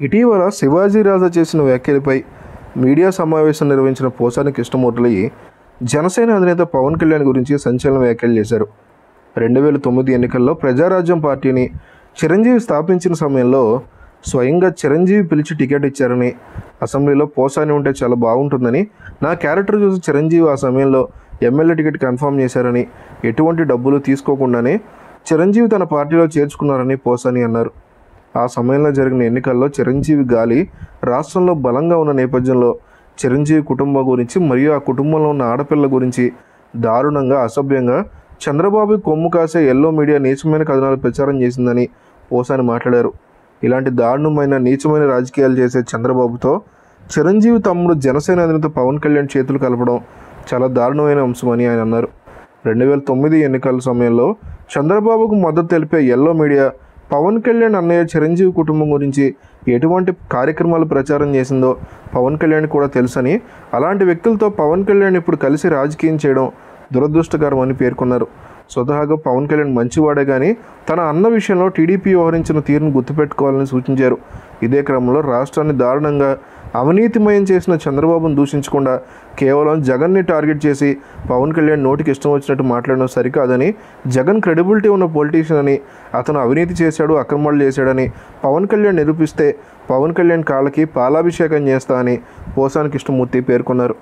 ఇటీవల శివాజీ రాజా చేసిన వ్యాఖ్యలపై మీడియా సమావేశం నిర్వహించిన పోసాని కృష్ణమూర్తి జనసేన అధినేత పవన్ కళ్యాణ్ గురించి సంచలన వ్యాఖ్యలు చేశారు. రెండు వేల తొమ్మిది ఎన్నికల్లో ప్రజారాజ్యం పార్టీని చిరంజీవి స్థాపించిన సమయంలో స్వయంగా చిరంజీవి పిలిచి టికెట్ ఇచ్చారని అసెంబ్లీలో పోసాని ఉంటే చాలా బాగుంటుందని నా క్యారెక్టర్ చూసి చిరంజీవి ఆ సమయంలో ఎమ్మెల్యే టికెట్ కన్ఫర్మ్ చేశారని ఎటువంటి డబ్బులు తీసుకోకుండానే చిరంజీవి తన పార్టీలో చేర్చుకున్నారని పోసాని అన్నారు. ఆ సమయంలో జరిగిన ఎన్నికల్లో చిరంజీవి గాలి రాష్ట్రంలో బలంగా ఉన్న నేపథ్యంలో చిరంజీవి కుటుంబం గురించి మరియు ఆ కుటుంబంలో ఉన్న ఆడపిల్ల గురించి దారుణంగా అసభ్యంగా చంద్రబాబు కొమ్ము కాసే ఎల్లో మీడియా నీచమైన కథనాలు ప్రచారం చేసిందని ఓసాని మాట్లాడారు. ఇలాంటి దారుణమైన నీచమైన రాజకీయాలు చేసే చంద్రబాబుతో చిరంజీవి తమ్ముడు జనసేన అధినేత పవన్ కళ్యాణ్ చేతులు కలపడం చాలా దారుణమైన అంశమని ఆయన అన్నారు. రెండు వేల తొమ్మిది ఎన్నికల సమయంలో చంద్రబాబుకు మద్దతు తెలిపే ఎల్లో మీడియా పవన్ కళ్యాణ్ అన్నయ్య చిరంజీవి కుటుంబం గురించి ఎటువంటి కార్యక్రమాలు ప్రచారం చేసిందో పవన్ కళ్యాణ్ కూడా తెలుసని అలాంటి వ్యక్తులతో పవన్ కళ్యాణ్ ఇప్పుడు కలిసి రాజకీయం చేయడం దురదృష్టకరం అని పేర్కొన్నారు. స్వతహాగా పవన్ కళ్యాణ్ మంచివాడే కానీ తన అన్న విషయంలో టీడీపీ వ్యవహరించిన తీరును గుర్తుపెట్టుకోవాలని సూచించారు. ఇదే క్రమంలో రాష్ట్రాన్ని దారుణంగా అవినీతిమయం చేసిన చంద్రబాబును దూషించకుండా కేవలం జగన్ని టార్గెట్ చేసి పవన్ కళ్యాణ్ నోటికి ఇష్టం వచ్చినట్టు మాట్లాడడం సరికాదని జగన్ క్రెడిబిలిటీ ఉన్న పొలిటీషియన్ అని అతను అవినీతి చేశాడు అక్రమాలు చేశాడని పవన్ కళ్యాణ్ నిరూపిస్తే పవన్ కళ్యాణ్ కాళ్ళకి పాలాభిషేకం చేస్తా అని పోసాని కృష్ణమూర్తి పేర్కొన్నారు.